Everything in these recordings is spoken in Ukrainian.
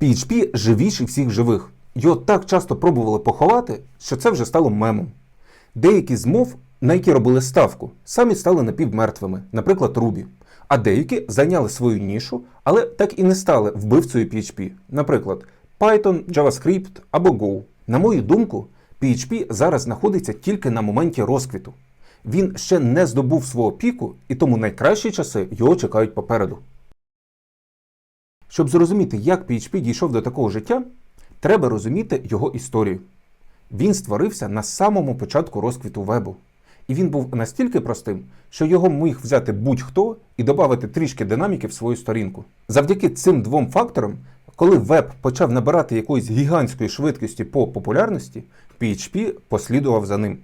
PHP живіший всіх живих. Його так часто пробували поховати, що це вже стало мемом. Деякі з мов, на які робили ставку, самі стали напівмертвими, наприклад, Ruby. А деякі зайняли свою нішу, але так і не стали вбивцею PHP, наприклад, Python, JavaScript або Go. На мою думку, PHP зараз знаходиться тільки на моменті розквіту. Він ще не здобув свого піку, і тому найкращі часи його чекають попереду. Щоб зрозуміти, як PHP дійшов до такого життя, треба розуміти його історію. Він створився на самому початку розквіту вебу. І він був настільки простим, що його міг взяти будь-хто і додати трішки динаміки в свою сторінку. Завдяки цим двом факторам, коли веб почав набирати якоїсь гігантської швидкості по популярності, PHP послідував за ним.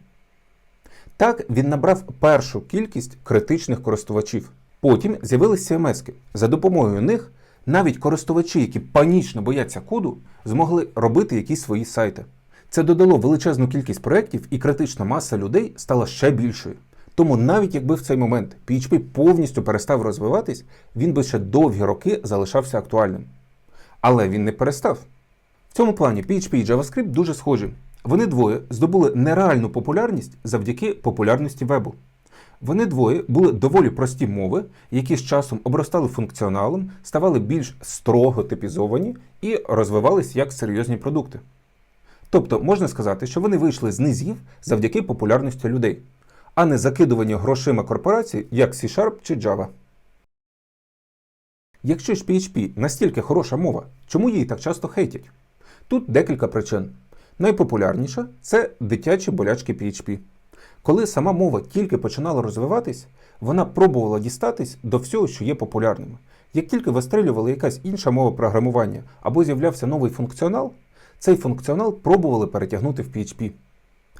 Так він набрав першу кількість критичних користувачів. Потім з'явилися CMS. За допомогою них навіть користувачі, які панічно бояться коду, змогли робити якісь свої сайти. Це додало величезну кількість проєктів, і критична маса людей стала ще більшою. Тому навіть якби в цей момент PHP повністю перестав розвиватись, він би ще довгі роки залишався актуальним. Але він не перестав. В цьому плані PHP і JavaScript дуже схожі. Вони двоє здобули нереальну популярність завдяки популярності вебу. Вони двоє були доволі прості мови, які з часом обростали функціоналом, ставали більш строго типізовані і розвивались як серйозні продукти. Тобто можна сказати, що вони вийшли з низів завдяки популярності людей, а не закидуванню грошима корпорацій, як C-Sharp чи Java. Якщо ж PHP настільки хороша мова, чому її так часто хейтять? Тут декілька причин. Найпопулярніша це дитячі болячки PHP. Коли сама мова тільки починала розвиватись, вона пробувала дістатись до всього, що є популярним. Як тільки вистрілювала якась інша мова програмування або з'являвся новий функціонал, цей функціонал пробували перетягнути в PHP.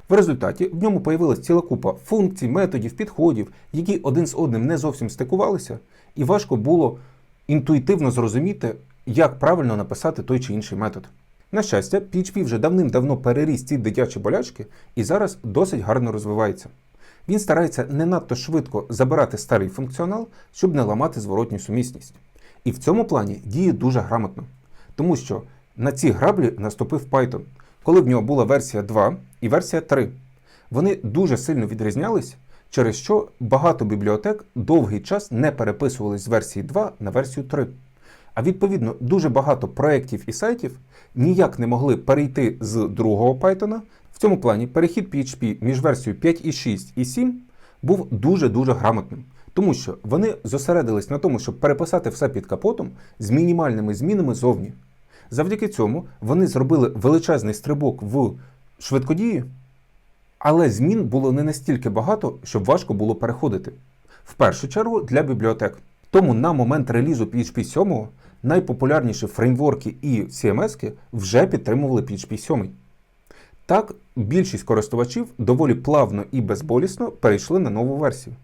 В результаті в ньому появилась ціла купа функцій, методів, підходів, які один з одним не зовсім стикувалися, і важко було інтуїтивно зрозуміти, як правильно написати той чи інший метод. На щастя, PHP вже давним-давно переріс ці дитячі болячки і зараз досить гарно розвивається. Він старається не надто швидко забирати старий функціонал, щоб не ламати зворотню сумісність. І в цьому плані діє дуже грамотно, тому що на ці граблі наступив Python, коли в нього була версія 2 і версія 3. Вони дуже сильно відрізнялись, через що багато бібліотек довгий час не переписувались з версії 2 на версію 3. А відповідно, дуже багато проєктів і сайтів ніяк не могли перейти з другого Python. В цьому плані перехід PHP між версією 5.6 і 7 був дуже-дуже грамотним, тому що вони зосередились на тому, щоб переписати все під капотом з мінімальними змінами зовні. Завдяки цьому вони зробили величезний стрибок в швидкодії, але змін було не настільки багато, щоб важко було переходити. В першу чергу для бібліотек. Тому на момент релізу PHP 7 найпопулярніші фреймворки і CMS вже підтримували PHP 7. Так, більшість користувачів доволі плавно і безболісно перейшли на нову версію.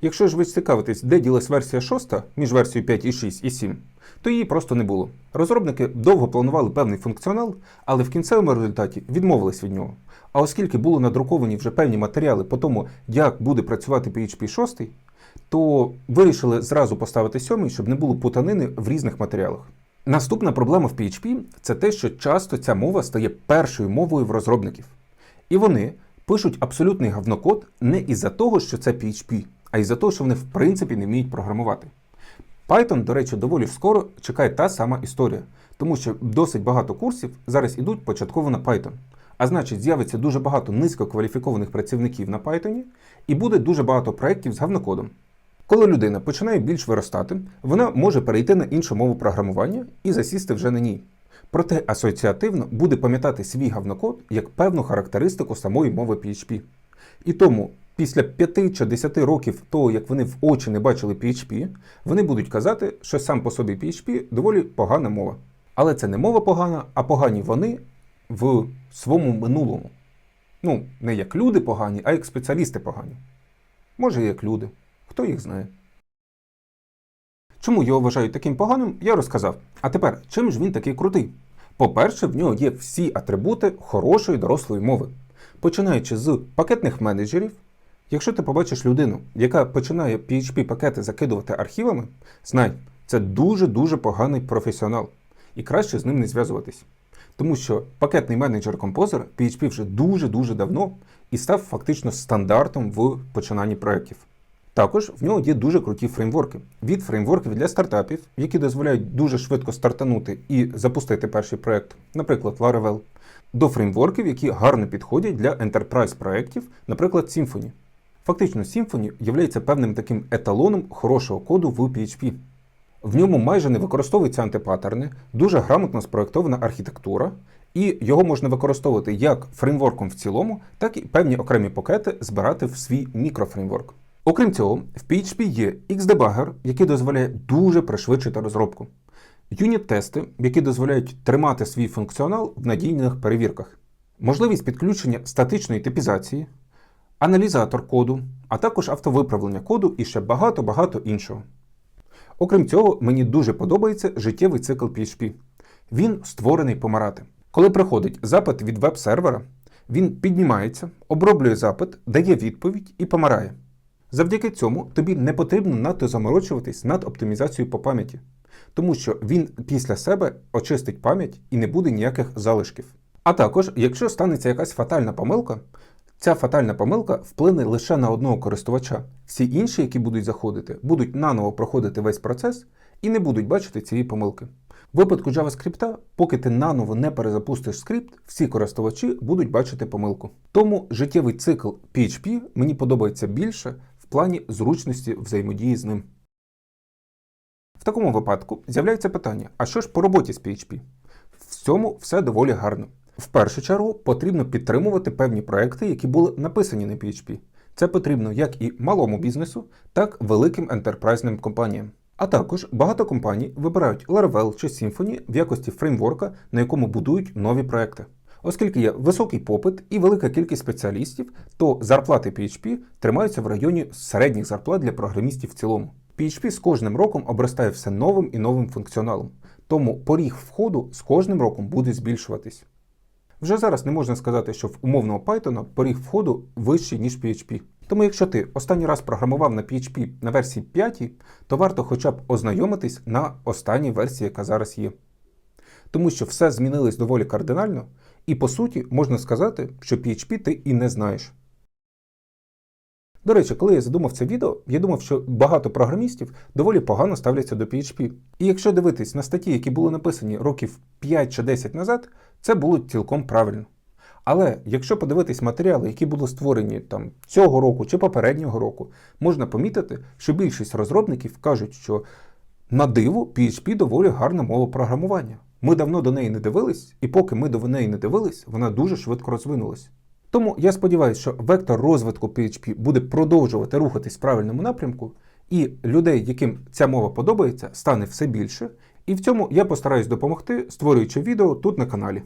Якщо ж ви цікавитесь, де ділась версія 6 між версією 5.6 і 7, то її просто не було. Розробники довго планували певний функціонал, але в кінцевому результаті відмовились від нього. А оскільки були надруковані вже певні матеріали по тому, як буде працювати PHP 6, то вирішили зразу поставити 7, щоб не було путанини в різних матеріалах. Наступна проблема в PHP це те, що часто ця мова стає першою мовою в розробників. І вони пишуть абсолютний говнокод не із-за того, що це PHP, а із-за того, що вони в принципі не вміють програмувати. Python, до речі, доволі скоро чекає та сама історія, тому що досить багато курсів зараз ідуть початково на Python. А значить, з'явиться дуже багато низькокваліфікованих працівників на Python, і буде дуже багато проєктів з говнокодом. Коли людина починає більш виростати, вона може перейти на іншу мову програмування і засісти вже на ній. Проте асоціативно буде пам'ятати свій говнокод як певну характеристику самої мови PHP. І тому після 5 чи 10 років того, як вони в очі не бачили PHP, вони будуть казати, що сам по собі PHP доволі погана мова. Але це не мова погана, а погані вони в своєму минулому. Ну, не як люди погані, а як спеціалісти погані. Може, як люди. Хто їх знає? Чому його вважають таким поганим, я розказав. А тепер, чим ж він такий крутий? По-перше, в нього є всі атрибути хорошої дорослої мови. Починаючи з пакетних менеджерів, якщо ти побачиш людину, яка починає PHP пакети закидувати архівами, знай, це дуже-дуже поганий професіонал. і краще з ним не зв'язуватись. Тому що пакетний менеджер Composer PHP вже дуже-дуже давно і став фактично стандартом в починанні проєктів. Також в нього є дуже круті фреймворки. Від фреймворків для стартапів, які дозволяють дуже швидко стартанути і запустити перший проєкт, наприклад, Laravel, до фреймворків, які гарно підходять для enterprise проєктів, наприклад, Symfony. Фактично, Symfony є певним таким еталоном хорошого коду в PHP. В ньому майже не використовуються антипаттерни, дуже грамотно спроєктована архітектура, і його можна використовувати як фреймворком в цілому, так і певні окремі пакети збирати в свій мікрофреймворк. Окрім цього, в PHP є Xdebugger, який дозволяє дуже пришвидшити розробку, юніт-тести, які дозволяють тримати свій функціонал в надійних перевірках, можливість підключення статичної типізації, аналізатор коду, а також автовиправлення коду і ще багато-багато іншого. Окрім цього, мені дуже подобається життєвий цикл PHP. Він створений помирати. Коли приходить запит від веб-сервера, він піднімається, оброблює запит, дає відповідь і помирає. Завдяки цьому тобі не потрібно надто заморочуватись над оптимізацією по пам'яті, тому що він після себе очистить пам'ять і не буде ніяких залишків. А також, якщо станеться якась фатальна помилка, ця фатальна помилка вплине лише на одного користувача. Всі інші, які будуть заходити, будуть наново проходити весь процес і не будуть бачити цієї помилки. В випадку JavaScript, поки ти наново не перезапустиш скрипт, всі користувачі будуть бачити помилку. Тому життєвий цикл PHP мені подобається більше в плані зручності взаємодії з ним. В такому випадку з'являється питання: а що ж по роботі з PHP? В цьому все доволі гарно. В першу чергу потрібно підтримувати певні проекти, які були написані на PHP. Це потрібно як і малому бізнесу, так і великим ентерпрайзним компаніям. А також багато компаній вибирають Laravel чи Symfony в якості фреймворка, на якому будують нові проекти. Оскільки є високий попит і велика кількість спеціалістів, то зарплати PHP тримаються в районі середніх зарплат для програмістів в цілому. PHP з кожним роком обростає все новим і новим функціоналом, тому поріг входу з кожним роком буде збільшуватись. Вже зараз не можна сказати, що в умовного Python поріг входу вищий, ніж PHP. Тому якщо ти останній раз програмував на PHP на версії 5, то варто хоча б ознайомитись на останній версії, яка зараз є. Тому що все змінилось доволі кардинально, і по суті можна сказати, що PHP ти і не знаєш. До речі, коли я задумав це відео, я думав, що багато програмістів доволі погано ставляться до PHP. І якщо дивитись на статті, які були написані років 5 чи 10 назад, це було цілком правильно. Але якщо подивитись матеріали, які були створені там цього року чи попереднього року, можна помітити, що більшість розробників кажуть, що на диво PHP доволі гарна мова програмування. Ми давно до неї не дивились, і поки ми до неї не дивились, вона дуже швидко розвинулась. Тому я сподіваюся, що вектор розвитку PHP буде продовжувати рухатись в правильному напрямку, і людей, яким ця мова подобається, стане все більше. І в цьому я постараюсь допомогти, створюючи відео тут на каналі.